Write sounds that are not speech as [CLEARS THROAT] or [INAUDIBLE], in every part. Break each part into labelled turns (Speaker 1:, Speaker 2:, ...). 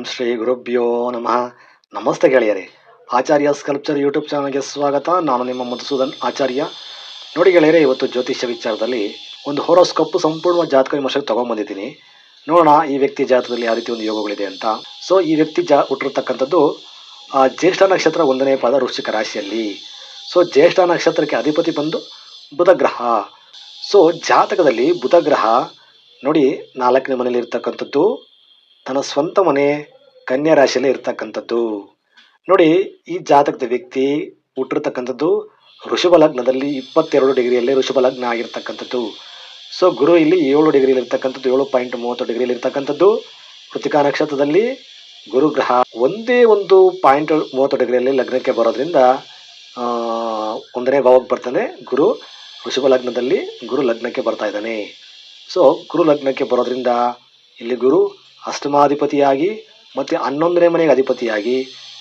Speaker 1: ಓಂ ಶ್ರೀ ಗುರುಭ್ಯೋ ನಮಃ. ನಮಸ್ತೆ ಗೆಳೆಯರೇ. ಆಚಾರ್ಯ ಸ್ಕಲ್ಪ್ಚರ್ ಯೂಟ್ಯೂಬ್ ಚಾನಲ್ಗೆ ಸ್ವಾಗತ. ನಾನು ನಿಮ್ಮ ಮಧುಸೂದನ್ ಆಚಾರ್ಯ. ನೋಡಿ ಗೆಳೆಯರೇ ಇವತ್ತು ಜ್ಯೋತಿಷ್ಯ ವಿಚಾರದಲ್ಲಿ ಒಂದು ಹೊರೋಸ್ಕೋಪ್ ಸಂಪೂರ್ಣ ಜಾತಕ ವಿಮರ್ಶೆಗೆ ತೊಗೊಂಬಂದಿದ್ದೀನಿ ನೋಡೋಣ ಈ ವ್ಯಕ್ತಿ ಜಾತಕದಲ್ಲಿ ಯಾವ ರೀತಿ ಒಂದು ಯೋಗಗಳಿದೆ ಅಂತ. ಸೊ ಈ ವ್ಯಕ್ತಿ ಜಾ ಹುಟ್ಟಿರ್ತಕ್ಕಂಥದ್ದು ಆ, ಜ್ಯೇಷ್ಠ ನಕ್ಷತ್ರ ಒಂದನೇ ಪಾದ ವೃಶ್ಚಿಕ ರಾಶಿಯಲ್ಲಿ. ಸೊ ಜ್ಯೇಷ್ಠ ನಕ್ಷತ್ರಕ್ಕೆ ಅಧಿಪತಿ ಬಂದು ಬುಧ ಗ್ರಹ ಸೊ ಜಾತಕದಲ್ಲಿ ಬುಧ ಗ್ರಹ ನೋಡಿ ನಾಲ್ಕನೇ ಮನೆಯಲ್ಲಿ ಇರ್ತಕ್ಕಂಥದ್ದು ತನ್ನ ಸ್ವಂತ ಮನೆ ಕನ್ಯಾ ರಾಶಿಯಲ್ಲಿ ಇರ್ತಕ್ಕಂಥದ್ದು. ನೋಡಿ, ಈ ಜಾತಕದ ವ್ಯಕ್ತಿ ಹುಟ್ಟಿರ್ತಕ್ಕಂಥದ್ದು ಋಷಭ ಲಗ್ನದಲ್ಲಿ ಇಪ್ಪತ್ತೆರಡು ಡಿಗ್ರಿಯಲ್ಲಿ ಋಷಭ ಲಗ್ನ ಆಗಿರ್ತಕ್ಕಂಥದ್ದು. ಸೊ ಗುರು ಇಲ್ಲಿ ಏಳು ಡಿಗ್ರಿಯಲ್ಲಿ ಇರ್ತಕ್ಕಂಥದ್ದು, ಏಳು ಪಾಯಿಂಟ್ ಮೂವತ್ತು ಡಿಗ್ರಿಯಲ್ಲಿ ಇರ್ತಕ್ಕಂಥದ್ದು. ಕೃತಿಕಾ ನಕ್ಷತ್ರದಲ್ಲಿ ಗುರು ಗ್ರಹ ಒಂದೇ ಒಂದು ಪಾಯಿಂಟ್ ಮೂವತ್ತು ಡಿಗ್ರಿಯಲ್ಲಿ ಲಗ್ನಕ್ಕೆ ಬರೋದ್ರಿಂದ ಒಂದನೇ ಭಾವಕ್ಕೆ ಬರ್ತಾನೆ ಗುರು. ಋಷಭ ಲಗ್ನದಲ್ಲಿ ಗುರು ಲಗ್ನಕ್ಕೆ ಬರ್ತಾ ಇದ್ದಾನೆ. ಸೊ ಗುರು ಲಗ್ನಕ್ಕೆ ಬರೋದ್ರಿಂದ ಇಲ್ಲಿ ಗುರು ಅಷ್ಟಮಾಧಿಪತಿಯಾಗಿ ಮತ್ತು ಹನ್ನೊಂದನೇ ಮನೆಗೆ ಅಧಿಪತಿಯಾಗಿ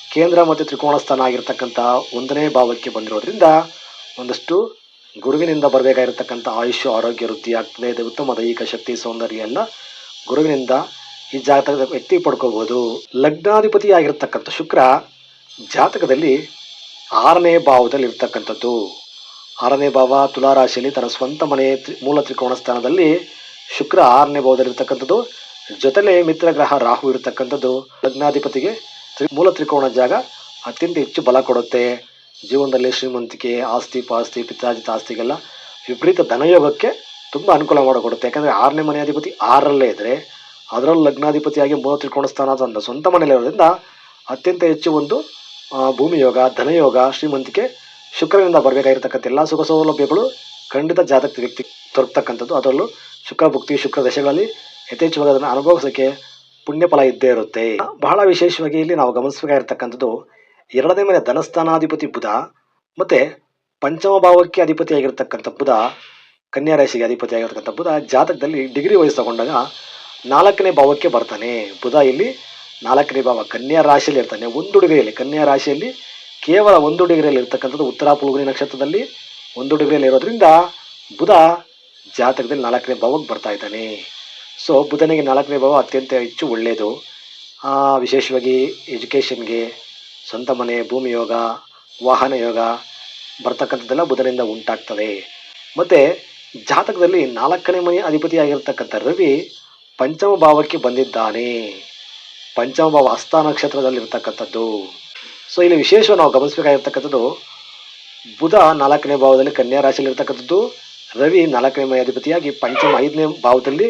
Speaker 1: ಕೇಂದ್ರ ಮತ್ತು ತ್ರಿಕೋಣ ಸ್ಥಾನ ಆಗಿರ್ತಕ್ಕಂಥ ಒಂದನೇ ಭಾವಕ್ಕೆ ಬಂದಿರೋದ್ರಿಂದ ಒಂದಷ್ಟು ಗುರುವಿನಿಂದ ಬರಬೇಕಾಗಿರ್ತಕ್ಕಂಥ ಆಯುಷ್ಯ, ಆರೋಗ್ಯ ವೃದ್ಧಿ ಆಗ್ತದೆ. ಉತ್ತಮ ದೈಹಿಕ ಶಕ್ತಿ ಸೌಂದರ್ಯ ಎಲ್ಲ ಗುರುವಿನಿಂದ ಈ ಜಾತಕದ ವ್ಯಕ್ತಿ ಪಡ್ಕೋಬಹುದು. ಲಗ್ನಾಧಿಪತಿ ಆಗಿರ್ತಕ್ಕಂಥ ಶುಕ್ರ ಜಾತಕದಲ್ಲಿ ಆರನೇ ಭಾವದಲ್ಲಿ ಇರ್ತಕ್ಕಂಥದ್ದು ಆರನೇ ಭಾವ ತುಲಾ ರಾಶಿಯಲ್ಲಿ ತನ್ನ ಸ್ವಂತ ಮನೆ ಮೂಲ ತ್ರಿಕೋಣ ಸ್ಥಾನದಲ್ಲಿ ಶುಕ್ರ ಆರನೇ ಭಾವದಲ್ಲಿ ಇರ್ತಕ್ಕಂಥದ್ದು ಜೊತೆಲೆ ಮಿತ್ರ ಗ್ರಹ ರಾಹು ಇರತಕ್ಕಂಥದ್ದು ಲಗ್ನಾಧಿಪತಿಗೆ ಮೂಲ ತ್ರಿಕೋಣ ಜಾಗ ಅತ್ಯಂತ ಹೆಚ್ಚು ಬಲ ಕೊಡುತ್ತೆ. ಜೀವನದಲ್ಲಿ ಶ್ರೀಮಂತಿಕೆ, ಆಸ್ತಿ, ಪಾಸ್ತಿ ಪಿತ್ರಾಜಿತ ಆಸ್ತಿಗೆಲ್ಲ ವಿಪರೀತ ಧನಯೋಗಕ್ಕೆ ತುಂಬ ಅನುಕೂಲ ಮಾಡಿಕೊಡುತ್ತೆ. ಯಾಕಂದರೆ ಆರನೇ ಮನೆ ಅಧಿಪತಿ ಆರರಲ್ಲೇ ಇದ್ದರೆ ಅದರಲ್ಲೂ ಲಗ್ನಾಧಿಪತಿಯಾಗಿ ಮೂಲ ತ್ರಿಕೋಣ ಸ್ಥಾನ ತನ್ನ ಸ್ವಂತ ಮನೆಯಲ್ಲಿರೋದ್ರಿಂದ ಅತ್ಯಂತ ಹೆಚ್ಚು ಒಂದು ಭೂಮಿಯೋಗ ಭೂಮಿ ಯೋಗ ಧನಯೋಗ, ಶ್ರೀಮಂತಿಕೆ ಶುಕ್ರನಿಂದ ಬರಬೇಕಾಗಿರ್ತಕ್ಕಂಥ ಎಲ್ಲ ಸುಖ ಸೌಲಭ್ಯಗಳು ಖಂಡಿತ ಜಾತಕ ವ್ಯಕ್ತಿ ದೊರಕತಕ್ಕಂಥದ್ದು ಅದರಲ್ಲೂ ಶುಕ್ರ ಭುಕ್ತಿ, ಶುಕ್ರ ದಶೆಗಳಲ್ಲಿ ಯಥೇಚ್ಛವಾಗಿ ಅದನ್ನು ಅನುಭವಿಸೋಕ್ಕೆ ಪುಣ್ಯಫಲ ಇದ್ದೇ ಇರುತ್ತೆ. ಬಹಳ ವಿಶೇಷವಾಗಿ ಇಲ್ಲಿ ನಾವು ಗಮನಿಸಬೇಕಾಗಿರ್ತಕ್ಕಂಥದ್ದು ಎರಡನೇ ಮನೆ ಧನಸ್ಥಾನಾಧಿಪತಿ ಬುಧ ಮತ್ತು ಪಂಚಮ ಭಾವಕ್ಕೆ ಅಧಿಪತಿಯಾಗಿರ್ತಕ್ಕಂಥ ಬುಧ, ಕನ್ಯಾ ರಾಶಿಗೆ ಅಧಿಪತಿಯಾಗಿರ್ತಕ್ಕಂಥ ಬುಧ ಜಾತಕದಲ್ಲಿ ಡಿಗ್ರಿ ವಯಸ್ಸು ತಗೊಂಡಾಗ ನಾಲ್ಕನೇ ಭಾವಕ್ಕೆ ಬರ್ತಾನೆ. ಬುಧ ಇಲ್ಲಿ ನಾಲ್ಕನೇ ಭಾವ ಕನ್ಯಾ ರಾಶಿಯಲ್ಲಿ ಇರ್ತಾನೆ. ಒಂದು ಡಿಗ್ರಿಯಲ್ಲಿ ಕನ್ಯಾ ರಾಶಿಯಲ್ಲಿ ಕೇವಲ ಒಂದು ಡಿಗ್ರಿಯಲ್ಲಿ ಇರ್ತಕ್ಕಂಥದ್ದು ಉತ್ತರ ಪುಲ್ಗುನಿ ನಕ್ಷತ್ರದಲ್ಲಿ ಒಂದು ಡಿಗ್ರಿಯಲ್ಲಿ ಇರೋದ್ರಿಂದ ಬುಧ ಜಾತಕದಲ್ಲಿ ನಾಲ್ಕನೇ ಭಾವಕ್ಕೆ ಬರ್ತಾ ಇದ್ದಾನೆ. ಸೊ ಬುಧನಿಗೆ ನಾಲ್ಕನೇ ಭಾವ ಅತ್ಯಂತ ಹೆಚ್ಚು ಒಳ್ಳೆಯದು. ವಿಶೇಷವಾಗಿ ಎಜುಕೇಷನ್ಗೆ, ಸ್ವಂತ ಮನೆ, ಭೂಮಿ ಯೋಗ, ವಾಹನ ಯೋಗ ಬರ್ತಕ್ಕಂಥದ್ದೆಲ್ಲ ಬುಧನಿಂದ ಉಂಟಾಗ್ತದೆ ಮತ್ತು ಜಾತಕದಲ್ಲಿ ನಾಲ್ಕನೇ ಮನೆ ಅಧಿಪತಿಯಾಗಿರ್ತಕ್ಕಂಥ ರವಿ ಪಂಚಮ ಭಾವಕ್ಕೆ ಬಂದಿದ್ದಾನೆ. ಪಂಚಮ ಭಾವ ಹಸ್ತ ನಕ್ಷತ್ರದಲ್ಲಿರ್ತಕ್ಕಂಥದ್ದು ಸೊ ಇಲ್ಲಿ ವಿಶೇಷ ನಾವು ಗಮನಿಸಬೇಕಾಗಿರ್ತಕ್ಕಂಥದ್ದು, ಬುಧ ನಾಲ್ಕನೇ ಭಾವದಲ್ಲಿ ಕನ್ಯಾ ರಾಶಿಯಲ್ಲಿ ಇರ್ತಕ್ಕಂಥದ್ದು ರವಿ ನಾಲ್ಕನೇ ಮನೆ ಅಧಿಪತಿಯಾಗಿ ಪಂಚಮ ಐದನೇ ಭಾವದಲ್ಲಿ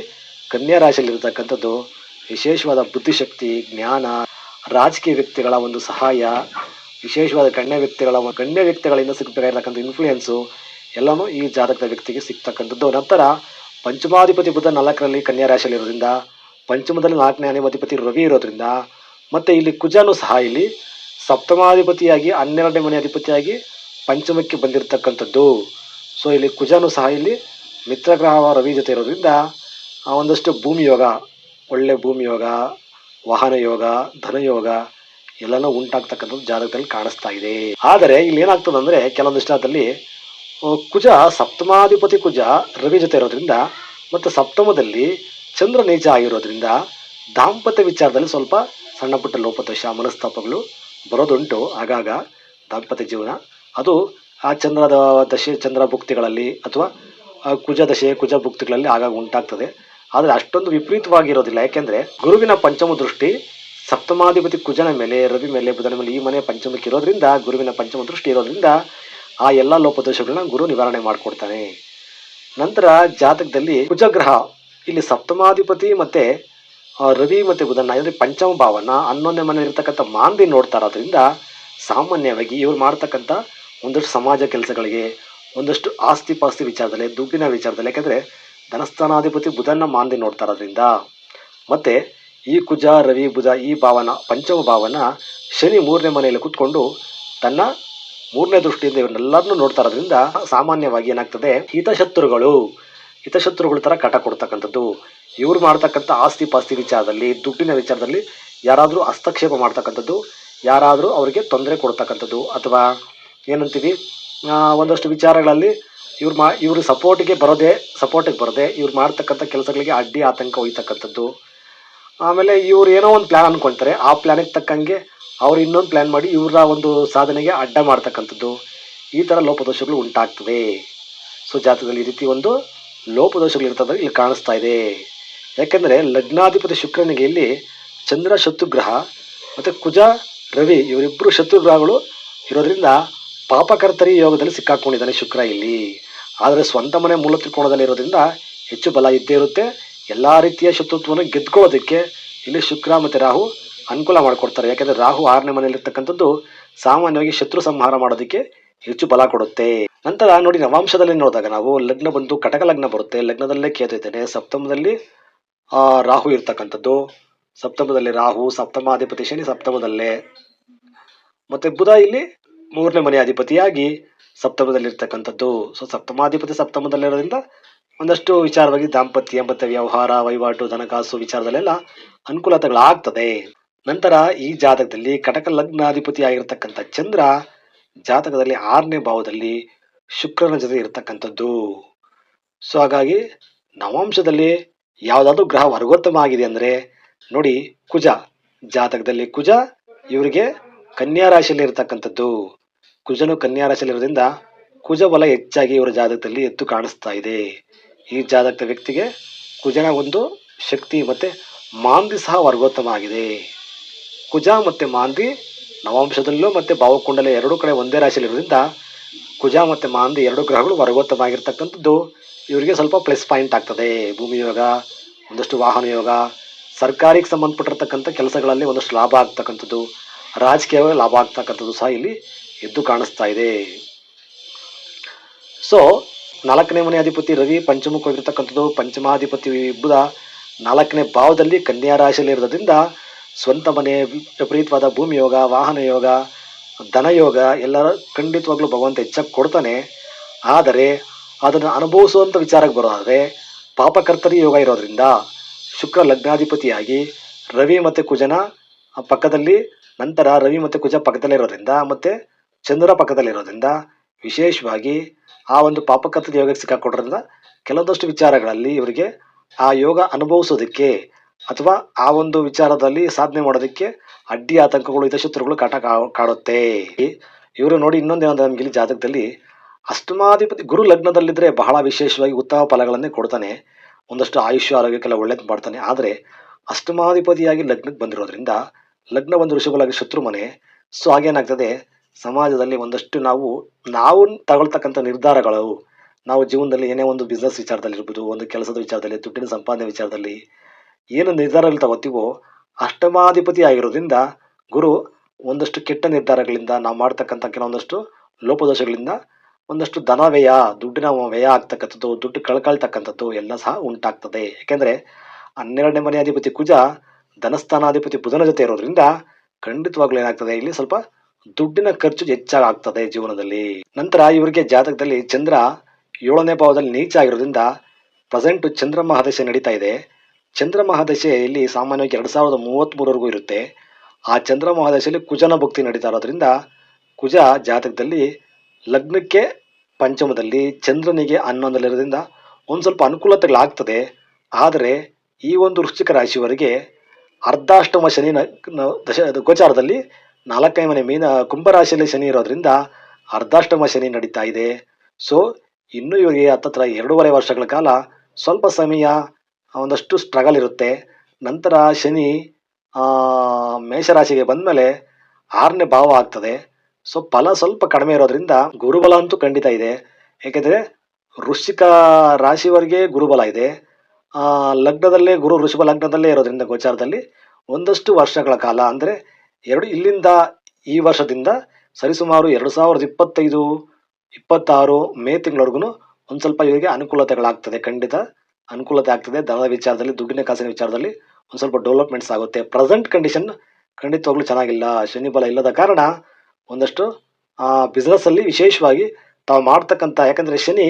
Speaker 1: ಕನ್ಯಾ ರಾಶಿಯಲ್ಲಿ ಇರತಕ್ಕಂಥದ್ದು ವಿಶೇಷವಾದ ಬುದ್ಧಿಶಕ್ತಿ, ಜ್ಞಾನ, ರಾಜಕೀಯ ವ್ಯಕ್ತಿಗಳ ಒಂದು ಸಹಾಯ, ವಿಶೇಷವಾದ ಗಣ್ಯ ವ್ಯಕ್ತಿಗಳ ಗಣ್ಯ ವ್ಯಕ್ತಿಗಳಿಂದ ಸಿಗಬೇಕಾಗಿರ್ತಕ್ಕಂಥ ಇನ್ಫ್ಲೂಯೆನ್ಸು ಎಲ್ಲನೂ ಈ ಜಾತಕದ ವ್ಯಕ್ತಿಗೆ ಸಿಗ್ತಕ್ಕಂಥದ್ದು. ನಂತರ ಪಂಚಮಾಧಿಪತಿ ಬುದ್ಧ ನಾಲ್ಕರಲ್ಲಿ ಕನ್ಯಾ ರಾಶಿಯಲ್ಲಿ ಇರೋದ್ರಿಂದ, ಪಂಚಮದಲ್ಲಿ ನಾಲ್ಕನೇ ಅಧಿಪತಿ ರವಿ ಇರೋದ್ರಿಂದ, ಮತ್ತು ಇಲ್ಲಿ ಕುಜಾನು ಸಹ ಇಲ್ಲಿ ಸಪ್ತಮಾಧಿಪತಿಯಾಗಿ, ಹನ್ನೆರಡನೇ ಮನೆ ಅಧಿಪತಿಯಾಗಿ ಪಂಚಮಕ್ಕೆ ಬಂದಿರತಕ್ಕಂಥದ್ದು. ಸೊ ಇಲ್ಲಿ ಕುಜಾನು ಸಹ ಇಲ್ಲಿ ಮಿತ್ರಗ್ರಹ ರವಿ ಜೊತೆ ಇರೋದ್ರಿಂದ ಒಂದಷ್ಟು ಭೂಮಿ ಯೋಗ, ಒಳ್ಳೆ ಭೂಮಿ ಯೋಗ, ವಾಹನ ಯೋಗ ಧನಯೋಗ ಎಲ್ಲನೂ ಉಂಟಾಗ್ತಕ್ಕಂಥದ್ದು ಜಾತಕದಲ್ಲಿ ಕಾಣಿಸ್ತಾ ಇದೆ. ಆದರೆ ಇಲ್ಲಿ ಏನಾಗ್ತದೆ ಅಂದರೆ ಕೆಲವೊಂದಿಷ್ಟು ಅದರಲ್ಲಿ ಕುಜ, ಸಪ್ತಮಾಧಿಪತಿ ಕುಜ ರವಿ ಜೊತೆ ಇರೋದ್ರಿಂದ ಮತ್ತು ಸಪ್ತಮದಲ್ಲಿ ಚಂದ್ರ ನೀಚ ಆಗಿರೋದ್ರಿಂದ ದಾಂಪತ್ಯ ವಿಚಾರದಲ್ಲಿ ಸ್ವಲ್ಪ ಸಣ್ಣ ಪುಟ್ಟ ಲೋಪದೋಷ, ಮನಸ್ತಾಪಗಳು ಬರೋದುಂಟು. ಆಗಾಗ ದಾಂಪತ್ಯ ಜೀವನ, ಅದು ಆ ಚಂದ್ರದ ದಶೆ, ಚಂದ್ರ ಭುಕ್ತಿಗಳಲ್ಲಿ ಅಥವಾ ಆ ಕುಜ ದಶೆ, ಕುಜ ಭುಕ್ತಿಗಳಲ್ಲಿ ಆಗಾಗ ಉಂಟಾಗ್ತದೆ. ಆದರೆ ಅಷ್ಟೊಂದು ವಿಪರೀತವಾಗಿರೋದಿಲ್ಲ. ಯಾಕೆಂದರೆ ಗುರುವಿನ ಪಂಚಮ ದೃಷ್ಟಿ ಸಪ್ತಮಾಧಿಪತಿ ಕುಜನ ಮೇಲೆ, ರವಿ ಮೇಲೆ, ಬುಧನ ಮೇಲೆ ಈ ಮನೆ ಪಂಚಮಕ್ಕೆ ಇರೋದ್ರಿಂದ, ಗುರುವಿನ ಪಂಚಮ ದೃಷ್ಟಿ ಇರೋದ್ರಿಂದ ಆ ಎಲ್ಲ ಲೋಪದೋಷಗಳನ್ನ ಗುರು ನಿವಾರಣೆ ಮಾಡಿಕೊಡ್ತಾನೆ ನಂತರ ಜಾತಕದಲ್ಲಿ ಕುಜಗ್ರಹ, ಇಲ್ಲಿ ಸಪ್ತಮಾಧಿಪತಿ ಮತ್ತೆ ರವಿ ಮತ್ತೆ ಬುಧನ ಅಂದರೆ ಪಂಚಮ ಭಾವನ, ಹನ್ನೊಂದನೇ ಮನೆ ಇರ್ತಕ್ಕಂಥ ಮಾಂದಿ ನೋಡ್ತಾ ಇರೋದ್ರಿಂದ ಸಾಮಾನ್ಯವಾಗಿ ಇವ್ರು ಮಾಡ್ತಕ್ಕಂಥ ಒಂದಷ್ಟು ಸಮಾಜ ಕೆಲಸಗಳಿಗೆ, ಒಂದಷ್ಟು ಆಸ್ತಿ ಪಾಸ್ತಿ ವಿಚಾರದಲ್ಲಿ, ದುಡ್ಡಿನ ವಿಚಾರದಲ್ಲಿ, ಯಾಕಂದರೆ ಧನಸ್ಥಾನಾಧಿಪತಿ ಬುಧನ ಮಾಂದಿ ನೋಡ್ತಾ ಇರೋದ್ರಿಂದ ಮತ್ತೆ ಈ ಕುಜ, ರವಿ, ಬುಧ ಈ ಭಾವನ, ಪಂಚಮ ಭಾವನ ಶನಿ ಮೂರನೇ ಮನೆಯಲ್ಲಿ ಕೂತ್ಕೊಂಡು ತನ್ನ ಮೂರನೇ ದೃಷ್ಟಿಯಿಂದ ಇವನ್ನೆಲ್ಲರನ್ನೂ ನೋಡ್ತಾ ಇರೋದ್ರಿಂದ ಸಾಮಾನ್ಯವಾಗಿ ಏನಾಗ್ತದೆ, ಹಿತಶತ್ರುಗಳು, ಹಿತಶತ್ರುಗಳ ಥರ ಕಟ ಕೊಡ್ತಕ್ಕಂಥದ್ದು. ಇವ್ರು ಮಾಡ್ತಕ್ಕಂಥ ಆಸ್ತಿ ಪಾಸ್ತಿ ವಿಚಾರದಲ್ಲಿ, ದುಡ್ಡಿನ ವಿಚಾರದಲ್ಲಿ ಯಾರಾದರೂ ಹಸ್ತಕ್ಷೇಪ ಮಾಡ್ತಕ್ಕಂಥದ್ದು, ಯಾರಾದರೂ ಅವರಿಗೆ ತೊಂದರೆ ಕೊಡ್ತಕ್ಕಂಥದ್ದು. ಅಥವಾ ಏನಂತೀವಿ ಒಂದಷ್ಟು ವಿಚಾರಗಳಲ್ಲಿ ಇವ್ರು ಮಾ, ಇವ್ರ ಸಪೋರ್ಟಿಗೆ ಬರೋದೆ, ಸಪೋರ್ಟಿಗೆ ಬರದೆ, ಇವ್ರು ಮಾಡ್ತಕ್ಕಂಥ ಕೆಲಸಗಳಿಗೆ ಅಡ್ಡಿ ಆತಂಕ ಒಯ್ತಕ್ಕಂಥದ್ದು. ಆಮೇಲೆ ಇವ್ರು ಏನೋ ಒಂದು ಪ್ಲ್ಯಾನ್ ಅನ್ಕೊಳ್ತಾರೆ ಆ ಪ್ಲ್ಯಾನಿಗೆ ತಕ್ಕಂಗೆ ಅವ್ರು ಇನ್ನೊಂದು ಪ್ಲ್ಯಾನ್ ಮಾಡಿ ಇವರ ಒಂದು ಸಾಧನೆಗೆ ಅಡ್ಡ ಮಾಡ್ತಕ್ಕಂಥದ್ದು. ಈ ಥರ ಲೋಪದೋಷಗಳು ಉಂಟಾಗ್ತದೆ. ಸೊ, ಜಾತಕದಲ್ಲಿ ಈ ರೀತಿ ಒಂದು ಲೋಪದೋಷಗಳು ಇರ್ತದೆ, ಇಲ್ಲಿ ಕಾಣಿಸ್ತಾ ಇದೆ. ಯಾಕೆಂದರೆ ಲಗ್ನಾಧಿಪತಿ ಶುಕ್ರನಿಗೆ ಇಲ್ಲಿ ಚಂದ್ರ ಶತ್ರುಗ್ರಹ ಮತ್ತು ಕುಜ ರವಿ ಇವರಿಬ್ಬರು ಶತ್ರುಗ್ರಹಗಳು ಇರೋದ್ರಿಂದ ಪಾಪಕರ್ತರಿ ಯೋಗದಲ್ಲಿ ಸಿಕ್ಕಾಕೊಂಡಿದ್ದಾನೆ ಶುಕ್ರ ಇಲ್ಲಿ. ಆದರೆ ಸ್ವಂತ ಮನೆ ಮೂಲ ತ್ರಿಕೋಣದಲ್ಲಿ ಇರೋದ್ರಿಂದ ಹೆಚ್ಚು ಬಲ ಇದ್ದೇ ಇರುತ್ತೆ. ಎಲ್ಲ ರೀತಿಯ ಶತ್ರುತ್ವವನ್ನು ಗೆದ್ಕೊಳ್ಳೋದಕ್ಕೆ ಇಲ್ಲಿ ಶುಕ್ರ ಮತ್ತು ರಾಹು ಅನುಕೂಲ ಮಾಡಿಕೊಡ್ತಾರೆ. ಯಾಕೆಂದರೆ ರಾಹು ಆರನೇ ಮನೆಯಲ್ಲಿರ್ತಕ್ಕಂಥದ್ದು ಸಾಮಾನ್ಯವಾಗಿ ಶತ್ರು ಸಂಹಾರ ಮಾಡೋದಕ್ಕೆ ಹೆಚ್ಚು ಬಲ ಕೊಡುತ್ತೆ. ನಂತರ ನೋಡಿ ನವಾಂಶದಲ್ಲಿ ನೋಡಿದಾಗ ನಾವು ಲಗ್ನ ಬಂದು ಕಟಕ ಲಗ್ನ ಬರುತ್ತೆ. ಲಗ್ನದಲ್ಲೇ ಕೇತು ಇದ್ದೇನೆ. ಸಪ್ತಮದಲ್ಲಿ ರಾಹು ಇರ್ತಕ್ಕಂಥದ್ದು. ಸಪ್ತಮದಲ್ಲಿ ರಾಹು, ಸಪ್ತಮಾಧಿಪತಿ ಶನಿ ಸಪ್ತಮದಲ್ಲೇ. ಮತ್ತೆ ಬುಧ ಇಲ್ಲಿ ಮೂರನೇ ಮನೆ ಅಧಿಪತಿಯಾಗಿ ಸಪ್ತಮದಲ್ಲಿರ್ತಕ್ಕಂಥದ್ದು. ಸೊ, ಸಪ್ತಮಾಧಿಪತಿ ಸಪ್ತಮದಲ್ಲಿರೋದ್ರಿಂದ ಒಂದಷ್ಟು ವಿಚಾರವಾಗಿ ದಾಂಪತ್ಯ ಮತ್ತೆ ವ್ಯವಹಾರ, ವಹಿವಾಟು ಹಣಕಾಸು ವಿಚಾರದಲ್ಲೆಲ್ಲ ಅನುಕೂಲತೆಗಳಾಗ್ತದೆ. ನಂತರ ಈ ಜಾತಕದಲ್ಲಿ ಕಟಕ ಲಗ್ನಾಧಿಪತಿ ಆಗಿರ್ತಕ್ಕಂಥ ಚಂದ್ರ ಜಾತಕದಲ್ಲಿ ಆರನೇ ಭಾವದಲ್ಲಿ ಶುಕ್ರನ ಜೊತೆ ಇರತಕ್ಕಂಥದ್ದು. ಸೊ, ಹಾಗಾಗಿ ನವಾಂಶದಲ್ಲಿ ಯಾವುದಾದ್ರೂ ಗ್ರಹ ವರ್ಗೋತ್ತಮ ಆಗಿದೆ ಅಂದರೆ ನೋಡಿ ಕುಜ ಜಾತಕದಲ್ಲಿ ಕುಜ ಇವರಿಗೆ ಕನ್ಯಾ ರಾಶಿಯಲ್ಲಿ ಇರತಕ್ಕಂಥದ್ದು ಕುಜನು ಕನ್ಯಾ ರಾಶಿಯಲ್ಲಿ ಇರೋದ್ರಿಂದ ಕುಜ ಬಲ ಹೆಚ್ಚಾಗಿ ಇವರ ಜಾತಕದಲ್ಲಿ ಎದ್ದು ಕಾಣಿಸ್ತಾ ಇದೆ. ಈ ಜಾತಕದ ವ್ಯಕ್ತಿಗೆ ಕುಜನ ಒಂದು ಶಕ್ತಿ ಮತ್ತೆ ಮಾಂದಿ ಸಹ ವರ್ಗೋತ್ತಮ ಆಗಿದೆ. ಕುಜ ಮತ್ತೆ ಮಾಂದಿ ನವಾಂಶದಲ್ಲೂ ಮತ್ತೆ ಭಾವಕುಂಡಲ ಎರಡೂ ಕಡೆ ಒಂದೇ ರಾಶಿಯಲ್ಲಿರೋದ್ರಿಂದ ಕುಜ ಮತ್ತೆ ಮಾಂದಿ ಎರಡು ಗ್ರಹಗಳು ವರ್ಗೋತ್ತಮ ಆಗಿರ್ತಕ್ಕಂಥದ್ದು ಇವರಿಗೆ ಸ್ವಲ್ಪ ಪ್ಲಸ್ ಪಾಯಿಂಟ್ ಆಗ್ತದೆ. ಭೂಮಿ ಯೋಗ, ಒಂದಷ್ಟು ವಾಹನ ಯೋಗ ಸರ್ಕಾರಿಗೆ ಸಂಬಂಧಪಟ್ಟಿರ್ತಕ್ಕಂಥ ಕೆಲಸಗಳಲ್ಲಿ ಒಂದಷ್ಟು ಲಾಭ ಆಗ್ತಕ್ಕಂಥದ್ದು ರಾಜಕೀಯ ಲಾಭ ಆಗ್ತಕ್ಕಂಥದ್ದು ಸಹ ಇಲ್ಲಿ ಎದ್ದು ಕಾಣಿಸ್ತಾ ಇದೆ. ಸೊ ನಾಲ್ಕನೇ ಮನೆ ಅಧಿಪತಿ ರವಿ, ಪಂಚಮುಖವಾಗಿರ್ತಕ್ಕಂಥದ್ದು ಪಂಚಮಾಧಿಪತಿ ಬುಧ, ನಾಲ್ಕನೇ ಭಾವದಲ್ಲಿ ಕನ್ಯಾ ರಾಶಿಯಲ್ಲಿ ಇರೋದ್ರಿಂದ ಸ್ವಂತ ಮನೆ, ವಿಪರೀತವಾದ ಭೂಮಿ ಯೋಗ, ವಾಹನ ಯೋಗ ಧನಯೋಗ ಎಲ್ಲರ ಖಂಡಿತವಾಗ್ಲೂ ಭಗವಂತ ಹೆಚ್ಚಾಗಿ ಕೊಡ್ತಾನೆ. ಆದರೆ, ಅದನ್ನು ಅನುಭವಿಸುವಂಥ ವಿಚಾರಕ್ಕೆ ಬರೋದಾದರೆ ಪಾಪಕರ್ತರಿ ಯೋಗ ಇರೋದ್ರಿಂದ ಶುಕ್ರ ಲಗ್ನಾಧಿಪತಿಯಾಗಿ ರವಿ ಮತ್ತು ಕುಜನ ಪಕ್ಕದಲ್ಲಿ, ನಂತರ ರವಿ ಮತ್ತು ಕುಜ ಪಕ್ಕದಲ್ಲಿರೋದ್ರಿಂದ ಮತ್ತು ಚಂದ್ರ ಪಕ್ಕದಲ್ಲಿರೋದ್ರಿಂದ ವಿಶೇಷವಾಗಿ ಆ ಒಂದು ಪಾಪಕತ್ವದ ಯೋಗಕ್ಕೆ ಸಿಕ್ಕಾಕೊಡೋದ್ರಿಂದ ಕೆಲವೊಂದಷ್ಟು ವಿಚಾರಗಳಲ್ಲಿ ಇವರಿಗೆ ಆ ಯೋಗ ಅನುಭವಿಸೋದಕ್ಕೆ ಅಥವಾ ಆ ಒಂದು ವಿಚಾರದಲ್ಲಿ ಸಾಧನೆ ಮಾಡೋದಕ್ಕೆ ಅಡ್ಡಿ ಆತಂಕಗಳು ಹಿತಶತ್ರುಗಳು ಕಾಟ ಕಾಡುತ್ತೆ. ಇವರು ನೋಡಿ ಇನ್ನೊಂದೇನಂದ್ರೆ ನಮಗೆ ಇಲ್ಲಿ ಜಾತಕದಲ್ಲಿ ಅಷ್ಟಮಾಧಿಪತಿ ಗುರು ಲಗ್ನದಲ್ಲಿದ್ದರೆ ಬಹಳ ವಿಶೇಷವಾಗಿ ಉತ್ತಮ ಫಲಗಳನ್ನೇ ಕೊಡ್ತಾನೆ. ಒಂದಷ್ಟು ಆಯುಷ್ಯ ಆರೋಗ್ಯಕ್ಕೆಲ್ಲ ಒಳ್ಳೇದು ಮಾಡ್ತಾನೆ. ಆದರೆ ಅಷ್ಟಮಾಧಿಪತಿಯಾಗಿ ಲಗ್ನಕ್ಕೆ ಬಂದಿರೋದ್ರಿಂದ ಲಗ್ನ ಒಂದು ಋಷಭಲಾಗಿ ಶತ್ರು ಮನೆ ಸೊ ಹಾಗೇನಾಗ್ತದೆ? ಸಮಾಜದಲ್ಲಿ ಒಂದಷ್ಟು ನಾವು ನಾವು ತಗೊಳ್ತಕ್ಕಂಥ ನಿರ್ಧಾರಗಳು, ನಾವು ಜೀವನದಲ್ಲಿ ಏನೇ ಒಂದು ಬಿಸ್ನೆಸ್ ವಿಚಾರದಲ್ಲಿ ಇರ್ಬೋದು ಒಂದು ಕೆಲಸದ ವಿಚಾರದಲ್ಲಿ, ದುಡ್ಡಿನ ಸಂಪಾದನೆ ವಿಚಾರದಲ್ಲಿ ಏನು ನಿರ್ಧಾರಗಳು ತಗೋತೀವೋ ಅಷ್ಟಮಾಧಿಪತಿ ಆಗಿರೋದ್ರಿಂದ ಗುರು ಒಂದಷ್ಟು ಕೆಟ್ಟ ನಿರ್ಧಾರಗಳಿಂದ ನಾವು ಮಾಡ್ತಕ್ಕಂಥ ಕೆಲವೊಂದಷ್ಟು ಲೋಪದೋಷಗಳಿಂದ ಒಂದಷ್ಟು ಧನ ವ್ಯಯ ದುಡ್ಡಿನ ವ್ಯಯ ಆಗ್ತಕ್ಕಂಥದ್ದು, ದುಡ್ಡು ಕಳ್ಕೊಳ್ತಕ್ಕಂಥದ್ದು ಎಲ್ಲ ಸಹ ಉಂಟಾಗ್ತದೆ. ಯಾಕೆಂದರೆ ಹನ್ನೆರಡನೇ ಮನೆ ಅಧಿಪತಿ ಕುಜ, ಧನಸ್ಥಾನಾಧಿಪತಿ ಬುಧನ ಜೊತೆ ಇರೋದ್ರಿಂದ ಖಂಡಿತವಾಗ್ಲೂ ಏನಾಗ್ತದೆ? ಇಲ್ಲಿ ಸ್ವಲ್ಪ ದುಡ್ಡಿನ ಖರ್ಚು ಹೆಚ್ಚಾಗ್ತದೆ ಜೀವನದಲ್ಲಿ. ನಂತರ ಇವರಿಗೆ ಜಾತಕದಲ್ಲಿ ಚಂದ್ರ ಏಳನೇ ಭಾವದಲ್ಲಿ ನೀಚ ಆಗಿರೋದ್ರಿಂದ ಪ್ರೆಸೆಂಟ್ ಚಂದ್ರ ಮಹಾದಶೆ ನಡೀತಾ ಇದೆ. ಚಂದ್ರ ಮಹಾದಶೆ ಇಲ್ಲಿ ಸಾಮಾನ್ಯವಾಗಿ ಎರಡು ಸಾವಿರದ ಮೂವತ್ತ್ಮೂರವರೆಗೂ ಇರುತ್ತೆ. ಆ ಚಂದ್ರ ಮಹಾದಶೆಯಲ್ಲಿ ಕುಜನ ಭಕ್ತಿ ನಡೀತಾ ಇರೋದ್ರಿಂದ ಕುಜ ಜಾತಕದಲ್ಲಿ ಲಗ್ನಕ್ಕೆ ಪಂಚಮದಲ್ಲಿ ಚಂದ್ರನಿಗೆ ಹನ್ನೊಂದಲ್ಲಿರೋದ್ರಿಂದ ಒಂದು ಸ್ವಲ್ಪ ಅನುಕೂಲತೆಗಳಾಗ್ತದೆ. ಆದರೆ ಈ ಒಂದು ವೃಶ್ಚಿಕ ರಾಶಿಯವರಿಗೆ ಅರ್ಧಾಷ್ಟಮ ಶನಿ ದಶ ಗೋಚಾರದಲ್ಲಿ ನಾಲ್ಕನೇ ಮನೆ ಮೀನ ಕುಂಭರಾಶಿಯಲ್ಲಿ ಶನಿ ಇರೋದ್ರಿಂದ ಅರ್ಧಾಷ್ಟಮ ಶನಿ ನಡೀತಾ ಇದೆ. ಸೊ ಇನ್ನು ಇವರಿಗೆ ಹತ್ತತ್ರ ಎರಡೂವರೆ ವರ್ಷಗಳ ಕಾಲ ಸ್ವಲ್ಪ ಸಮಯ, ಒಂದಷ್ಟು ಸ್ಟ್ರಗಲ್ ಇರುತ್ತೆ. ನಂತರ ಶನಿ ಮೇಷರಾಶಿಗೆ ಬಂದಮೇಲೆ ಆರನೇ ಭಾವ ಆಗ್ತದೆ. ಸೊ ಫಲ ಸ್ವಲ್ಪ ಕಡಿಮೆ ಇರೋದ್ರಿಂದ ಗುರುಬಲ ಅಂತೂ ಖಂಡಿತ ಇದೆ. ಏಕೆಂದರೆ ವೃಶ್ಚಿಕ ರಾಶಿವರೆಗೆ ಗುರುಬಲ ಇದೆ. ಲಗ್ನದಲ್ಲೇ ಗುರು ವೃಷಭ ಲಗ್ನದಲ್ಲೇ ಇರೋದ್ರಿಂದ ಗೋಚಾರದಲ್ಲಿ ಒಂದಷ್ಟು ವರ್ಷಗಳ ಕಾಲ, ಅಂದರೆ ಎರಡು ಇಲ್ಲಿಂದ ಈ ವರ್ಷದಿಂದ ಸರಿಸುಮಾರು ಎರಡು ಸಾವಿರದ ಇಪ್ಪತ್ತೈದು, ಇಪ್ಪತ್ತಾರು ಮೇ ತಿಂಗಳವರೆಗೂ ಒಂದು ಸ್ವಲ್ಪ ಇವರಿಗೆ ಅನುಕೂಲತೆಗಳಾಗ್ತದೆ. ಖಂಡಿತ ಅನುಕೂಲತೆ ಆಗ್ತದೆ. ದರದ ವಿಚಾರದಲ್ಲಿ, ದುಡ್ಡಿನ ಕಾಸಿನ ವಿಚಾರದಲ್ಲಿ ಒಂದು ಸ್ವಲ್ಪ ಡೆವಲಪ್ಮೆಂಟ್ಸ್ ಆಗುತ್ತೆ. ಪ್ರೆಸೆಂಟ್ ಕಂಡೀಷನ್ ಖಂಡಿತವಾಗ್ಲೂ ಚೆನ್ನಾಗಿಲ್ಲ. ಶನಿ ಬಲ ಇಲ್ಲದ ಕಾರಣ ಒಂದಷ್ಟು ಬಿಸ್ನೆಸ್ಸಲ್ಲಿ ವಿಶೇಷವಾಗಿ ತಾವು ಮಾಡ್ತಕ್ಕಂಥ ಯಾಕಂದರೆ ಶನಿ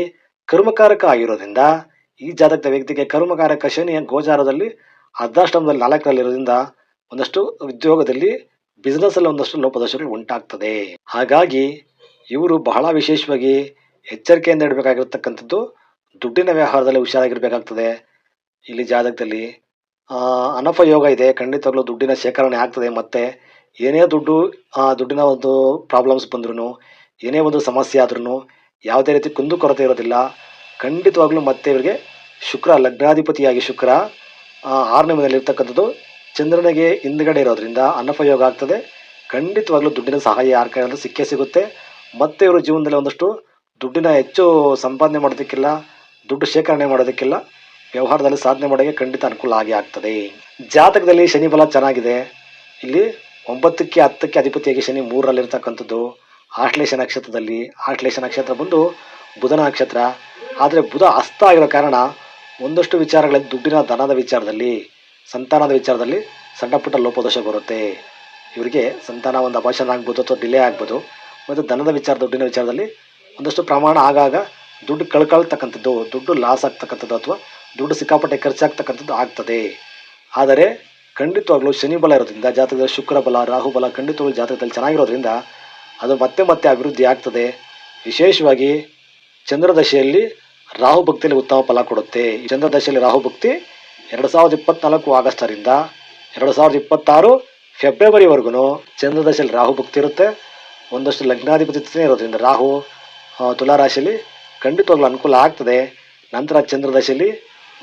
Speaker 1: ಕರ್ಮಕಾರಕ ಆಗಿರೋದ್ರಿಂದ, ಈ ಜಾತಕ ವ್ಯಕ್ತಿಗೆ ಕರ್ಮಕಾರಕ ಶನಿ ಗೋಚಾರದಲ್ಲಿ ಅರ್ಧಾಷ್ಟಮದಲ್ಲಿ ನಾಲ್ಕರಲ್ಲಿರೋದ್ರಿಂದ ಒಂದಷ್ಟು ಉದ್ಯೋಗದಲ್ಲಿ ಬಿಸ್ನೆಸ್ಸಲ್ಲಿ ಒಂದಷ್ಟು ಲೋಪದೋಷಗಳು ಉಂಟಾಗ್ತದೆ. ಹಾಗಾಗಿ ಇವರು ಬಹಳ ವಿಶೇಷವಾಗಿ ಎಚ್ಚರಿಕೆಯಿಂದ ಇಡಬೇಕಾಗಿರ್ತಕ್ಕಂಥದ್ದು ದುಡ್ಡಿನ ವ್ಯವಹಾರದಲ್ಲಿ ಹುಷಾರಾಗಿರ್ಬೇಕಾಗ್ತದೆ. ಇಲ್ಲಿ ಜಾತಕದಲ್ಲಿ ಆ, ಅನಫ ಯೋಗ ಇದೆ ಖಂಡಿತವಾಗ್ಲೂ ದುಡ್ಡಿನ ಶೇಖರಣೆ ಆಗ್ತದೆ ಮತ್ತೆ ಏನೇ ದುಡ್ಡು ದುಡ್ಡಿನ ಒಂದು ಪ್ರಾಬ್ಲಮ್ಸ್ ಬಂದ್ರೂ ಏನೇ ಒಂದು ಸಮಸ್ಯೆ ಆದ್ರೂ ಯಾವುದೇ ರೀತಿ ಕುಂದು ಕೊರತೆ ಇರೋದಿಲ್ಲ. ಖಂಡಿತವಾಗ್ಲೂ ಮತ್ತೆ ಇವರಿಗೆ ಶುಕ್ರ ಲಗ್ನಾಧಿಪತಿಯಾಗಿ ಶುಕ್ರ ಆರನೇ ಮನೆಯಲ್ಲಿರ್ತಕ್ಕಂಥದ್ದು ಚಂದ್ರನಿಗೆ ಹಿಂದ್ಗಡೆ ಇರೋದ್ರಿಂದ ಅನ್ನಪಯೋಗ ಯೋಗ ಆಗ್ತದೆ. ಖಂಡಿತವಾಗ್ಲೂ ದುಡ್ಡಿನ ಸಹಾಯ ಯಾರ ಕೈಯಾದ್ರೂ ಸಿಕ್ಕೇ ಸಿಗುತ್ತೆ. ಮತ್ತೆ ಇವರು ಜೀವನದಲ್ಲಿ ಒಂದಷ್ಟು ದುಡ್ಡಿನ ಹೆಚ್ಚು ಸಂಪಾದನೆ ಮಾಡೋದಕ್ಕಿಲ್ಲ, ದುಡ್ಡು ಶೇಖರಣೆ ಮಾಡೋದಕ್ಕಿಲ್ಲ, ವ್ಯವಹಾರದಲ್ಲಿ ಸಾಧನೆ ಮಾಡೋಕೆ ಖಂಡಿತ ಅನುಕೂಲ ಆಗೇ ಆಗ್ತದೆ. ಜಾತಕದಲ್ಲಿ ಶನಿ ಬಲ ಚೆನ್ನಾಗಿದೆ. ಇಲ್ಲಿ ಒಂಬತ್ತಕ್ಕೆ ಹತ್ತಕ್ಕೆ ಅಧಿಪತಿಯಾಗಿ ಶನಿ ಮೂರರಲ್ಲಿರ್ತಕ್ಕಂಥದ್ದು. ಆಶ್ಲೇಷ ನಕ್ಷತ್ರದಲ್ಲಿ ಆಶ್ಲೇಷ ನಕ್ಷತ್ರ ಬಂದು ಬುಧನ ನಕ್ಷತ್ರ. ಆದರೆ ಬುಧ ಅಸ್ತ ಆಗಿರೋ ಕಾರಣ ಒಂದಷ್ಟು ವಿಚಾರಗಳಲ್ಲಿ ದುಡ್ಡಿನ ದನದ ವಿಚಾರದಲ್ಲಿ ಸಂತಾನದ ವಿಚಾರದಲ್ಲಿ ಸಣ್ಣ ಪುಟ್ಟ ಲೋಪದೋಷ ಬರುತ್ತೆ. ಇವರಿಗೆ ಸಂತಾನ ಒಂದು ಅಭಾಷಣ ಆಗ್ಬೋದು ಅಥವಾ ಡಿಲೇ ಆಗ್ಬೋದು. ಮತ್ತು ಧನದ ವಿಚಾರ, ದುಡ್ಡಿನ ವಿಚಾರದಲ್ಲಿ ಒಂದಷ್ಟು ಪ್ರಮಾಣ ಆಗಾಗ ದುಡ್ಡು ಕಳ್ಕೊಳ್ತಕ್ಕಂಥದ್ದು, ದುಡ್ಡು ಲಾಸ್ ಆಗ್ತಕ್ಕಂಥದ್ದು ಅಥವಾ ದುಡ್ಡು ಸಿಕ್ಕಾಪಟ್ಟೆ ಖರ್ಚಾಗ್ತಕ್ಕಂಥದ್ದು ಆಗ್ತದೆ. ಆದರೆ ಖಂಡಿತವಾಗ್ಲೂ ಶನಿ ಬಲ ಇರೋದ್ರಿಂದ, ಜಾತಕದಲ್ಲಿ ಶುಕ್ರ ಬಲ, ರಾಹು ಬಲ ಖಂಡಿತವಾಗ್ಲೂ ಜಾತಕದಲ್ಲಿ ಚೆನ್ನಾಗಿರೋದ್ರಿಂದ ಅದು ಮತ್ತೆ ಮತ್ತೆ ಅಭಿವೃದ್ಧಿ ಆಗ್ತದೆ. ವಿಶೇಷವಾಗಿ ಚಂದ್ರದಶೆಯಲ್ಲಿ ರಾಹು ಭಕ್ತಿಯಲ್ಲಿ ಉತ್ತಮ ಫಲ ಕೊಡುತ್ತೆ. ಈ ಚಂದ್ರದಶೆಯಲ್ಲಿ ರಾಹು ಭಕ್ತಿ ಎರಡು ಸಾವಿರದ ಇಪ್ಪತ್ನಾಲ್ಕು ಆಗಸ್ಟರಿಂದ ಎರಡು ಸಾವಿರದ ಇಪ್ಪತ್ತಾರು ಫೆಬ್ರವರಿವರೆಗೂ ಚಂದ್ರದಶೆಯಲ್ಲಿ ರಾಹು ಭಕ್ತಿ ಇರುತ್ತೆ. ಒಂದಷ್ಟು ಲಗ್ನಾಧಿಪತಿ ಇರೋದ್ರಿಂದ ರಾಹು ತುಲಾರಾಶಿಯಲ್ಲಿ ತುಲಾ ರಾಶಿಯಲ್ಲಿ ಖಂಡಿತವಾಗ್ಲೂ ಅನುಕೂಲ ಆಗ್ತದೆ. ನಂತರ ಚಂದ್ರದಶೆಯಲ್ಲಿ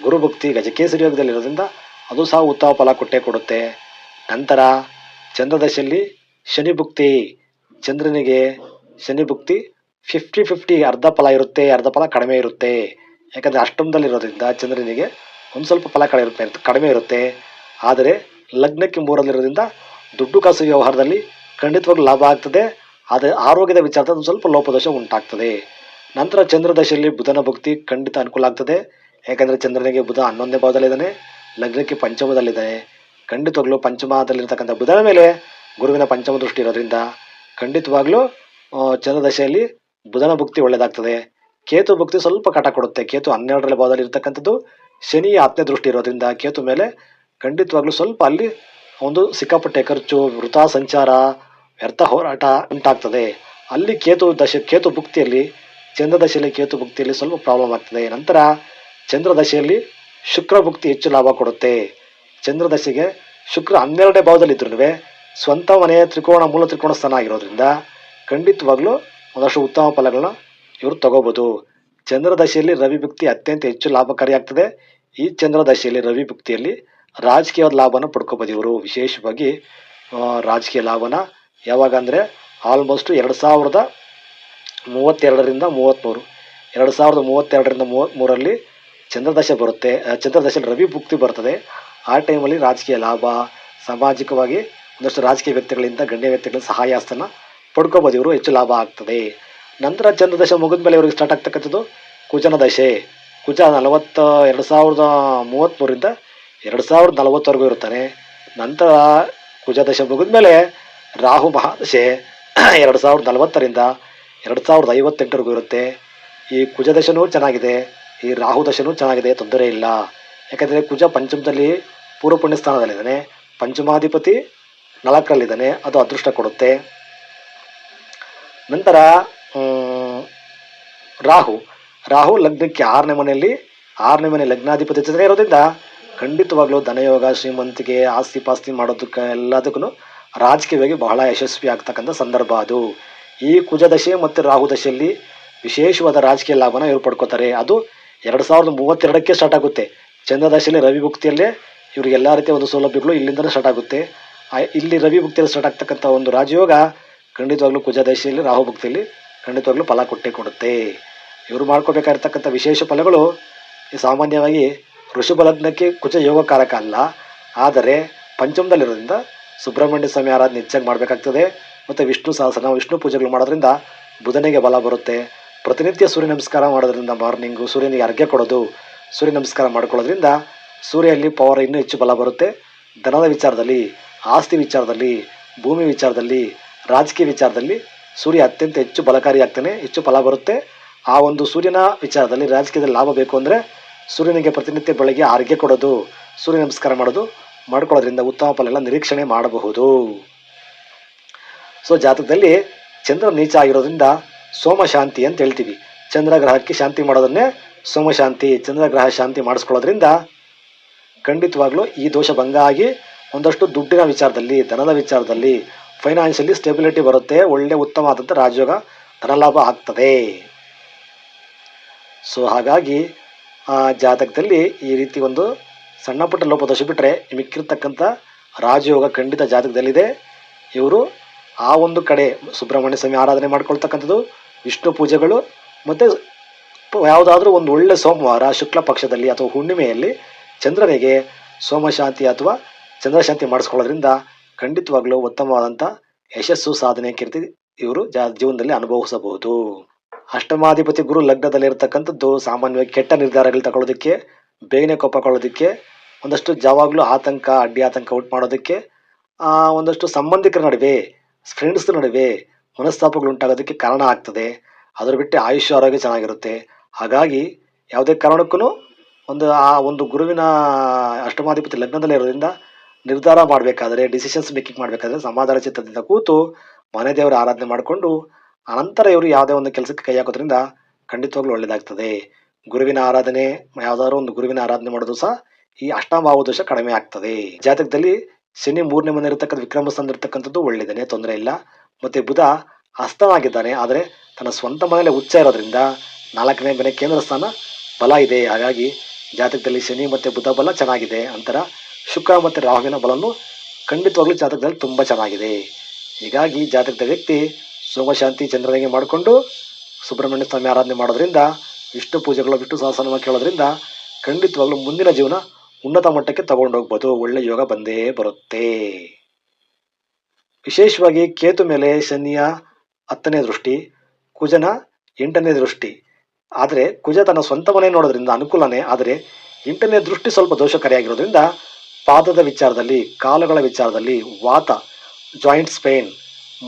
Speaker 1: ಗುರುಭಕ್ತಿ ಗಜಕೇಸರಿ ಯೋಗದಲ್ಲಿರೋದ್ರಿಂದ ಅದು ಸಹ ಉತ್ತಮ ಫಲ ಕೊಟ್ಟೇ ಕೊಡುತ್ತೆ. ನಂತರ ಚಂದ್ರದಶೆಯಲ್ಲಿ ಶನಿ ಭುಕ್ತಿ, ಚಂದ್ರನಿಗೆ ಶನಿ ಭಕ್ತಿ ಫಿಫ್ಟಿ ಫಿಫ್ಟಿ ಅರ್ಧ ಫಲ ಇರುತ್ತೆ, ಅರ್ಧ ಫಲ ಕಡಿಮೆ ಇರುತ್ತೆ. ಯಾಕಂದರೆ ಅಷ್ಟಮದಲ್ಲಿರೋದ್ರಿಂದ ಚಂದ್ರನಿಗೆ ಒಂದು ಸ್ವಲ್ಪ ಫಲ ಕಡೆ ಇರುತ್ತೆ ಕಡಿಮೆ ಇರುತ್ತೆ. ಆದರೆ ಲಗ್ನಕ್ಕೆ ಮೂರಲ್ಲಿರೋದ್ರಿಂದ ದುಡ್ಡು ಕಾಸು ವ್ಯವಹಾರದಲ್ಲಿ ಖಂಡಿತವಾಗ್ಲೂ ಲಾಭ ಆಗ್ತದೆ. ಆದರೆ ಆರೋಗ್ಯದ ವಿಚಾರದಲ್ಲಿ ಒಂದು ಸ್ವಲ್ಪ ಲೋಪದೋಷ ಉಂಟಾಗ್ತದೆ. ನಂತರ ಚಂದ್ರದಶೆಯಲ್ಲಿ ಬುಧನ ಭಕ್ತಿ ಖಂಡಿತ ಅನುಕೂಲ ಆಗ್ತದೆ. ಯಾಕಂದರೆ ಚಂದ್ರನಿಗೆ ಬುಧ ಹನ್ನೊಂದನೇ ಭಾವದಲ್ಲಿದ್ದಾನೆ, ಲಗ್ನಕ್ಕೆ ಪಂಚಮದಲ್ಲಿದ್ದಾನೆ. ಖಂಡಿತವಾಗ್ಲೂ ಪಂಚಮದಲ್ಲಿರ್ತಕ್ಕಂಥ ಬುಧನ ಮೇಲೆ ಗುರುವಿನ ಪಂಚಮ ದೃಷ್ಟಿ ಇರೋದ್ರಿಂದ ಖಂಡಿತವಾಗ್ಲೂ ಚಂದ್ರದಶೆಯಲ್ಲಿ ಬುಧನ ಭಕ್ತಿ ಒಳ್ಳೆಯದಾಗ್ತದೆ ಕೇತು ಭಕ್ತಿ ಸ್ವಲ್ಪ ಕಟ ಕೊಡುತ್ತೆ. ಕೇತು ಹನ್ನೆರಡರಲ್ಲಿ ಭಾವದಲ್ಲಿ ಇರ್ತಕ್ಕಂಥದ್ದು ಶನಿ ಆತ್ಮ ದೃಷ್ಟಿ ಇರೋದ್ರಿಂದ ಕೇತು ಮೇಲೆ ಖಂಡಿತವಾಗ್ಲೂ ಸ್ವಲ್ಪ ಅಲ್ಲಿ ಒಂದು ಸಿಕ್ಕಾಪಟ್ಟೆ ಖರ್ಚು, ವೃಥಾ ಸಂಚಾರ, ವ್ಯರ್ಥ ಹೋರಾಟ ಉಂಟಾಗ್ತದೆ. ಅಲ್ಲಿ ಕೇತು ದಶ, ಕೇತು ಭುಕ್ತಿಯಲ್ಲಿ ಚಂದ್ರದಶೆಯಲ್ಲಿ ಕೇತು ಭುಕ್ತಿಯಲ್ಲಿ ಸ್ವಲ್ಪ ಪ್ರಾಬ್ಲಮ್ ಆಗ್ತದೆ. ನಂತರ ಚಂದ್ರದಶೆಯಲ್ಲಿ ಶುಕ್ರ ಭುಕ್ತಿ ಹೆಚ್ಚು ಲಾಭ ಕೊಡುತ್ತೆ. ಚಂದ್ರದಶೆಗೆ ಶುಕ್ರ ಹನ್ನೆರಡನೇ ಭಾವದಲ್ಲಿದ್ರೂ ಸ್ವಂತ ಮನೆಯ ತ್ರಿಕೋಣ, ಮೂಲ ತ್ರಿಕೋಣ ಸ್ಥಾನ ಆಗಿರೋದ್ರಿಂದ ಖಂಡಿತವಾಗ್ಲೂ ಒಂದಷ್ಟು ಉತ್ತಮ ಫಲಗಳನ್ನ ಇವರು ತಗೋಬೋದು. ಚಂದ್ರದಶೆಯಲ್ಲಿ ರವಿ ಭಕ್ತಿ ಅತ್ಯಂತ ಹೆಚ್ಚು ಲಾಭಕಾರಿಯಾಗ್ತದೆ. ಈ ಚಂದ್ರದಶೆಯಲ್ಲಿ ರವಿ ಭಕ್ತಿಯಲ್ಲಿ ರಾಜಕೀಯವಾದ ಲಾಭನ ಪಡ್ಕೋಬೋದು ಇವರು ವಿಶೇಷವಾಗಿ ರಾಜಕೀಯ ಲಾಭನ ಯಾವಾಗ ಅಂದರೆ ಆಲ್ಮೋಸ್ಟ್ ಎರಡು ಸಾವಿರದ ಮೂವತ್ತೆರಡರಿಂದ ಮೂವತ್ತ್ಮೂರು ಎರಡು ಸಾವಿರದ ಮೂವತ್ತೆರಡರಿಂದ ಮೂವತ್ತ್ಮೂರಲ್ಲಿ ಚಂದ್ರದಶೆ ಬರುತ್ತೆ. ಚಂದ್ರದಶೆಯಲ್ಲಿ ರವಿ ಭುಕ್ತಿ ಬರ್ತದೆ. ಆ ಟೈಮಲ್ಲಿ ರಾಜಕೀಯ ಲಾಭ, ಸಾಮಾಜಿಕವಾಗಿ ಒಂದಷ್ಟು ರಾಜಕೀಯ ವ್ಯಕ್ತಿಗಳಿಂದ ಗಣ್ಯ ವ್ಯಕ್ತಿಗಳ ಸಹಾಯ ಹಸ್ತನ ಪಡ್ಕೋಬೋದು ಇವರು ಹೆಚ್ಚು ಲಾಭ ಆಗ್ತದೆ. ನಂತರ ಚಂದ್ರದಶೆ ಮುಗಿದ ಮೇಲೆ ಇವರಿಗೆ ಸ್ಟಾರ್ಟ್ ಆಗ್ತಕ್ಕಂಥದ್ದು ಕುಜನ ದಶೆ. ಕುಜ ನಲವತ್ತ ಎರಡು ಸಾವಿರದ ಮೂವತ್ತ್ಮೂರಿಂದ ಎರಡು ಸಾವಿರದ ನಲವತ್ತವರೆಗೂ ಇರ್ತಾನೆ ನಂತರ ಕುಜ ದಶೆ ಮುಗಿದ ಮೇಲೆ ರಾಹು ಮಹಾದಶೆ [CLEARS THROAT] ಎರಡು ಸಾವಿರದ ನಲವತ್ತರಿಂದ ಎರಡು ಸಾವಿರದ ಐವತ್ತೆಂಟರೆಗೂ ಇರುತ್ತೆ. ಈ ಕುಜ ದಶನೂ ಚೆನ್ನಾಗಿದೆ. ಈ ರಾಹು ದಶನೂ ಚೆನ್ನಾಗಿದೆ, ತೊಂದರೆ ಇಲ್ಲ. ಯಾಕಂದರೆ ಕುಜ ಪಂಚಮದಲ್ಲಿ ಪೂರ್ವ ಪುಣ್ಯ ಸ್ಥಾನದಲ್ಲಿದ್ದಾನೆ. ಪಂಚಮಾಧಿಪತಿ ನಾಲ್ಕರಲ್ಲಿದ್ದಾನೆ. ಅದು ಅದೃಷ್ಟ ಕೊಡುತ್ತೆ. ನಂತರ ರಾಹು. ರಾಹು ಲಗ್ನಕ್ಕೆ ಆರನೇ ಮನೆಯಲ್ಲಿ, ಆರನೇ ಮನೆ ಲಗ್ನಾಧಿಪತಿ ಜೊತೆ ಇರೋದ್ರಿಂದ ಖಂಡಿತವಾಗ್ಲೂ ಧನಯೋಗ ಶ್ರೀಮಂತಿಗೆ ಆಸ್ತಿ ಪಾಸ್ತಿ ಮಾಡೋದಕ್ಕೆ ಎಲ್ಲದಕ್ಕೂ ರಾಜಕೀಯವಾಗಿ ಬಹಳ ಯಶಸ್ವಿ ಆಗ್ತಕ್ಕಂಥ ಸಂದರ್ಭ ಅದು. ಈ ಕುಜದಶೆ ಮತ್ತು ರಾಹು ದಶೆಯಲ್ಲಿ ವಿಶೇಷವಾದ ರಾಜಕೀಯ ಲಾಭನ ಇವರು ಪಡ್ಕೋತಾರೆ ಅದು ಎರಡು ಸಾವಿರದ ಮೂವತ್ತೆರಡಕ್ಕೆ ಸ್ಟಾರ್ಟ್ ಆಗುತ್ತೆ. ಚಂದ್ರದಶೆಯಲ್ಲಿ ರವಿ ಭುಕ್ತಿಯಲ್ಲೇ ಇವರಿಗೆ ಎಲ್ಲ ರೀತಿಯ ಒಂದು ಸೌಲಭ್ಯಗಳು ಇಲ್ಲಿಂದಲೇ ಸ್ಟಾರ್ಟ್ ಆಗುತ್ತೆ. ಇಲ್ಲಿ ರವಿ ಭುಕ್ತಿಯಲ್ಲಿ ಸ್ಟಾರ್ಟ್ ಆಗ್ತಕ್ಕಂಥ ಒಂದು ರಾಜಯೋಗ ಖಂಡಿತವಾಗ್ಲೂ ಕುಜದಶೆಯಲ್ಲಿ ರಾಹು ಭುಕ್ತಿಯಲ್ಲಿ ಖಂಡಿತವಾಗ್ಲೂ ಫಲ ಕೊಟ್ಟೇ ಕೊಡುತ್ತೆ. ಇವರು ಮಾಡ್ಕೋಬೇಕಾಗಿರ್ತಕ್ಕಂಥ ವಿಶೇಷ ಫಲಗಳು ಸಾಮಾನ್ಯವಾಗಿ ಋಷಭ ಕುಚ ಯೋಗ ಯೋಗಕಾರಕ ಅಲ್ಲ. ಆದರೆ ಪಂಚಮದಲ್ಲಿರೋದ್ರಿಂದ ಸುಬ್ರಹ್ಮಣ್ಯ ಸ್ವಾಮಿ ಆರಾಧನೆ ಹೆಚ್ಚಾಗಿ ಮಾಡಬೇಕಾಗ್ತದೆ. ಮತ್ತು ವಿಷ್ಣು ಸಹಸನ ವಿಷ್ಣು ಪೂಜೆಗಳು ಮಾಡೋದ್ರಿಂದ ಬುಧನಿಗೆ ಬಲ ಬರುತ್ತೆ. ಪ್ರತಿನಿತ್ಯ ಸೂರ್ಯ ನಮಸ್ಕಾರ ಮಾಡೋದ್ರಿಂದ ಮಾರ್ನಿಂಗು ಸೂರ್ಯನಿಗೆ ಅರ್ಘ್ಯ ಕೊಡೋದು, ಸೂರ್ಯ ನಮಸ್ಕಾರ ಮಾಡ್ಕೊಳ್ಳೋದ್ರಿಂದ ಸೂರ್ಯಲ್ಲಿ ಪವರ್ ಇನ್ನೂ ಹೆಚ್ಚು ಬಲ ಬರುತ್ತೆ. ಧನದ ವಿಚಾರದಲ್ಲಿ, ಆಸ್ತಿ ವಿಚಾರದಲ್ಲಿ, ಭೂಮಿ ವಿಚಾರದಲ್ಲಿ, ರಾಜಕೀಯ ವಿಚಾರದಲ್ಲಿ ಸೂರ್ಯ ಅತ್ಯಂತ ಹೆಚ್ಚು ಫಲಕಾರಿ ಆಗ್ತಾನೆ, ಹೆಚ್ಚು ಫಲ ಬರುತ್ತೆ. ಆ ಒಂದು ಸೂರ್ಯನ ವಿಚಾರದಲ್ಲಿ ರಾಜಕೀಯದಲ್ಲಿ ಲಾಭ ಬೇಕು ಅಂದರೆ ಸೂರ್ಯನಿಗೆ ಪ್ರತಿನಿತ್ಯ ಬೆಳಗ್ಗೆ ಆರೋಗ್ಯ ಕೊಡೋದು, ಸೂರ್ಯ ನಮಸ್ಕಾರ ಮಾಡೋದು, ಮಾಡ್ಕೊಳ್ಳೋದ್ರಿಂದ ಉತ್ತಮ ಫಲ ಎಲ್ಲ ನಿರೀಕ್ಷಣೆ ಮಾಡಬಹುದು. ಸೊ ಜಾತಕದಲ್ಲಿ ಚಂದ್ರ ನೀಚ ಆಗಿರೋದ್ರಿಂದ ಸೋಮಶಾಂತಿ ಅಂತ ಹೇಳ್ತೀವಿ. ಚಂದ್ರ ಗ್ರಹಕ್ಕೆ ಶಾಂತಿ ಮಾಡೋದನ್ನೇ ಸೋಮಶಾಂತಿ ಚಂದ್ರ ಗ್ರಹ ಶಾಂತಿ ಮಾಡಿಸ್ಕೊಳ್ಳೋದ್ರಿಂದ ಖಂಡಿತವಾಗ್ಲೂ ಈ ದೋಷ ಭಂಗ ಆಗಿ ಒಂದಷ್ಟು ದುಡ್ಡಿನ ವಿಚಾರದಲ್ಲಿ, ಧನದ ವಿಚಾರದಲ್ಲಿ ಫೈನಾನ್ಷಿಯಲಿ ಸ್ಟೆಬಿಲಿಟಿ ಬರುತ್ತೆ, ಒಳ್ಳೆ ಉತ್ತಮವಾದಂಥ ರಾಜಯೋಗ ಧನಲಾಭ ಆಗ್ತದೆ. ಸೊ ಹಾಗಾಗಿ ಆ ಜಾತಕದಲ್ಲಿ ಈ ರೀತಿ ಒಂದು ಸಣ್ಣ ಪುಟ್ಟ ಲೋಪದೋಷ ಬಿಟ್ಟರೆ ಮಿಕ್ಕಿರ್ತಕ್ಕಂಥ ರಾಜಯೋಗ ಖಂಡಿತ ಜಾತಕದಲ್ಲಿದೆ. ಇವರು ಆ ಒಂದು ಕಡೆ ಸುಬ್ರಹ್ಮಣ್ಯ ಸ್ವಾಮಿ ಆರಾಧನೆ ಮಾಡ್ಕೊಳ್ತಕ್ಕಂಥದ್ದು, ವಿಷ್ಣು ಪೂಜೆಗಳು, ಮತ್ತು ಯಾವುದಾದ್ರೂ ಒಂದು ಒಳ್ಳೆ ಸೋಮವಾರ ಶುಕ್ಲ ಪಕ್ಷದಲ್ಲಿ ಅಥವಾ ಹುಣ್ಣಿಮೆಯಲ್ಲಿ ಚಂದ್ರನಿಗೆ ಸೋಮಶಾಂತಿ ಅಥವಾ ಚಂದ್ರಶಾಂತಿ ಮಾಡಿಸ್ಕೊಳ್ಳೋದ್ರಿಂದ ಖಂಡಿತವಾಗ್ಲೂ ಉತ್ತಮವಾದಂಥ ಯಶಸ್ಸು ಸಾಧನೆ ಕೀರ್ತಿ ಇವರು ಜೀವನದಲ್ಲಿ ಅನುಭವಿಸಬಹುದು. ಅಷ್ಟಮಾಧಿಪತಿ ಗುರು ಲಗ್ನದಲ್ಲಿರ್ತಕ್ಕಂಥದ್ದು ಸಾಮಾನ್ಯವಾಗಿ ಕೆಟ್ಟ ನಿರ್ಧಾರಗಳು ತಗೊಳ್ಳೋದಕ್ಕೆ, ಬೇಗನೆ ಕೊಪ್ಪಕೊಳ್ಳೋದಕ್ಕೆ ಒಂದಷ್ಟು ಯಾವಾಗಲೂ ಆತಂಕ, ಅಡ್ಡಿ ಆತಂಕ ಉಂಟು ಮಾಡೋದಕ್ಕೆ ಒಂದಷ್ಟು ಸಂಬಂಧಿಕರ ನಡುವೆ ಫ್ರೆಂಡ್ಸ್ ನಡುವೆ ಮನಸ್ತಾಪಗಳು ಉಂಟಾಗೋದಕ್ಕೆ ಕಾರಣ ಆಗ್ತದೆ. ಅದರ ಬಿಟ್ಟು ಆಯುಷ್ಯ ಆರೋಗ್ಯ ಚೆನ್ನಾಗಿರುತ್ತೆ. ಹಾಗಾಗಿ ಯಾವುದೇ ಕಾರಣಕ್ಕೂ ಒಂದು, ಆ, ಒಂದು ಗುರುವಿನ ಅಷ್ಟಮಾಧಿಪತಿ ಲಗ್ನದಲ್ಲಿ ಇರೋದ್ರಿಂದ ನಿರ್ಧಾರ ಮಾಡಬೇಕಾದ್ರೆ ಡಿಸಿಷನ್ಸ್ ಮೇಕಿಂಗ್ ಮಾಡಬೇಕಾದ್ರೆ ಸಮಾಧಾನ ಚಿತ್ತದಿಂದ ಕೂತು ಮನೆ ದೇವರ ಆರಾಧನೆ ಮಾಡಿಕೊಂಡು ಅನಂತರ ಇವರು ಯಾವುದೇ ಒಂದು ಕೆಲಸಕ್ಕೆ ಕೈ ಹಾಕೋದ್ರಿಂದ ಖಂಡಿತವಾಗ್ಲೂ ಒಳ್ಳೆಯದಾಗ್ತದೆ ಗುರುವಿನ ಆರಾಧನೆ, ಯಾವ್ದಾದ್ರು ಒಂದು ಗುರುವಿನ ಆರಾಧನೆ ಮಾಡೋದು ಸಹ ಈ ಅಷ್ಟಮಾವ ದೋಷ ಕಡಿಮೆ ಆಗ್ತದೆ. ಜಾತಕದಲ್ಲಿ ಶನಿ ಮೂರನೇ ಮನೆ ಇರತಕ್ಕಂಥ ವಿಕ್ರಮ ಸ್ಥಾನ ಇರತಕ್ಕಂಥದ್ದು ಒಳ್ಳೆಯದೇನೆ ತೊಂದರೆ ಇಲ್ಲ. ಮತ್ತೆ ಬುಧ ಹಸ್ತನಾಗಿದ್ದಾನೆ ಆದರೆ ತನ್ನ ಸ್ವಂತ ಮನೆಯಲ್ಲೇ ಉಚ್ಚ ಇರೋದ್ರಿಂದ ನಾಲ್ಕನೇ ಮನೆ ಕೇಂದ್ರ ಸ್ಥಾನ ಬಲ ಇದೆ. ಹಾಗಾಗಿ ಜಾತಕದಲ್ಲಿ ಶನಿ ಮತ್ತು ಬುಧ ಬಲ ಚೆನ್ನಾಗಿದೆ ಅಂತರ ಶುಕ್ರ ಮತ್ತು ರಾಹುವಿನ ಬಲನು ಖಂಡಿತವಾಗ್ಲೂ ಜಾತಕದಲ್ಲಿ ತುಂಬ ಚೆನ್ನಾಗಿದೆ. ಹೀಗಾಗಿ ಜಾತಕದ ವ್ಯಕ್ತಿ ಸೋಮಶಾಂತಿ ಚಂದ್ರನಿಗೆ ಮಾಡಿಕೊಂಡು ಸುಬ್ರಹ್ಮಣ್ಯ ಸ್ವಾಮಿ ಆರಾಧನೆ ಮಾಡೋದ್ರಿಂದ, ವಿಷ್ಣು ಪೂಜೆಗಳು, ವಿಷ್ಣು ಸಹಸನ ಕೇಳೋದ್ರಿಂದ ಖಂಡಿತವಾಗ್ಲೂ ಮುಂದಿನ ಜೀವನ ಉನ್ನತ ಮಟ್ಟಕ್ಕೆ ತಗೊಂಡೋಗ್ಬೋದು ಒಳ್ಳೆ ಯೋಗ ಬಂದೇ ಬರುತ್ತೆ. ವಿಶೇಷವಾಗಿ ಕೇತು ಮೇಲೆ ಶನಿಯ ಹತ್ತನೇ ದೃಷ್ಟಿ, ಕುಜನ ಎಂಟನೇ ದೃಷ್ಟಿ. ಆದರೆ ಕುಜ ತನ್ನ ಸ್ವಂತ ಮನೆ ನೋಡೋದ್ರಿಂದ, ಅನುಕೂಲನೇ, ಆದರೆ ಎಂಟನೇ ದೃಷ್ಟಿ ಸ್ವಲ್ಪ ದೋಷಕಾರಿಯಾಗಿರೋದ್ರಿಂದ ಪಾದದ ವಿಚಾರದಲ್ಲಿ, ಕಾಲುಗಳ ವಿಚಾರದಲ್ಲಿ ವಾತ ಜಾಯಿಂಟ್ ಸ್ಪೇನ್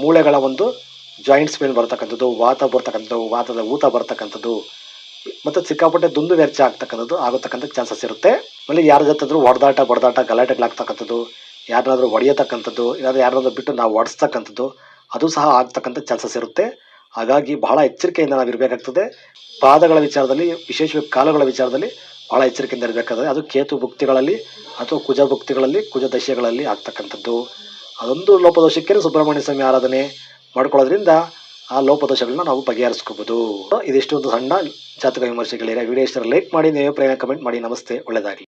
Speaker 1: ಮೂಳೆಗಳ ಒಂದು ಜಾಯಿಂಟ್ ಸ್ಪೇನ್ ಬರ್ತಕ್ಕಂಥದ್ದು, ವಾತ ಬರ್ತಕ್ಕಂಥದ್ದು, ವಾತದ ಊತ ಬರ್ತಕ್ಕಂಥದ್ದು, ಮತ್ತು ಸಿಕ್ಕಾಪಟ್ಟೆ ದುಂದು ವೆಚ್ಚ ಆಗ್ತಕ್ಕಂಥದ್ದು ಆಗತಕ್ಕಂಥ ಚಾನ್ಸಸ್ ಇರುತ್ತೆ. ಆಮೇಲೆ ಯಾರ ಜೊತೆದ್ರು ಹೊಡೆದಾಟ ಬಡದಾಟ ಗಲಾಟೆಗಳಾಗ್ತಕ್ಕಂಥದ್ದು ಯಾರನ್ನಾದರೂ ಹೊಡೆಯತಕ್ಕಂಥದ್ದು, ಇಲ್ಲಾಂದ್ರೆ ಯಾರನ್ನಾದ್ರೂ ಬಿಟ್ಟು ನಾವು ಹೊಡೆಸ್ತಕ್ಕಂಥದ್ದು ಅದು ಸಹ ಆಗ್ತಕ್ಕಂಥ ಚಾನ್ಸಸ್ ಇರುತ್ತೆ. ಹಾಗಾಗಿ ಬಹಳ ಎಚ್ಚರಿಕೆಯಿಂದ ನಾವು ಇರಬೇಕಾಗ್ತದೆ ಪಾದಗಳ ವಿಚಾರದಲ್ಲಿ, ವಿಶೇಷವಾಗಿ ಕಾಲುಗಳ ವಿಚಾರದಲ್ಲಿ ಬಹಳ ಎಚ್ಚರಿಕೆಯಿಂದ ಇರಬೇಕಾದ್ರೆ ಅದು ಕೇತು ಭುಕ್ತಿಗಳಲ್ಲಿ ಅಥವಾ ಕುಜ ಭುಕ್ತಿಗಳಲ್ಲಿ, ಕುಜ ದಶೆಗಳಲ್ಲಿ ಆಗ್ತಕ್ಕಂಥದ್ದು. ಅದೊಂದು ಲೋಪದೋಷಕ್ಕೆ ಸುಬ್ರಹ್ಮಣ್ಯ ಸ್ವಾಮಿ ಆರಾಧನೆ ಮಾಡ್ಕೊಳ್ಳೋದ್ರಿಂದ ಆ ಲೋಪದೋಷಗಳನ್ನ ನಾವು ಬಗೆಹರಿಸ್ಕೋಬಹುದು ಇದಿಷ್ಟು ಒಂದು ಸಣ್ಣ ಜಾತಕ ವಿಮರ್ಶೆಗಳಿರ ವಿಡಿಯೋ ಇಷ್ಟರ ಲೈಕ್ ಮಾಡಿ, ನೀವು ಪ್ರೇಮ ಕಮೆಂಟ್ ಮಾಡಿ. ನಮಸ್ತೆ. ಒಳ್ಳೆಯದಾಗಲಿ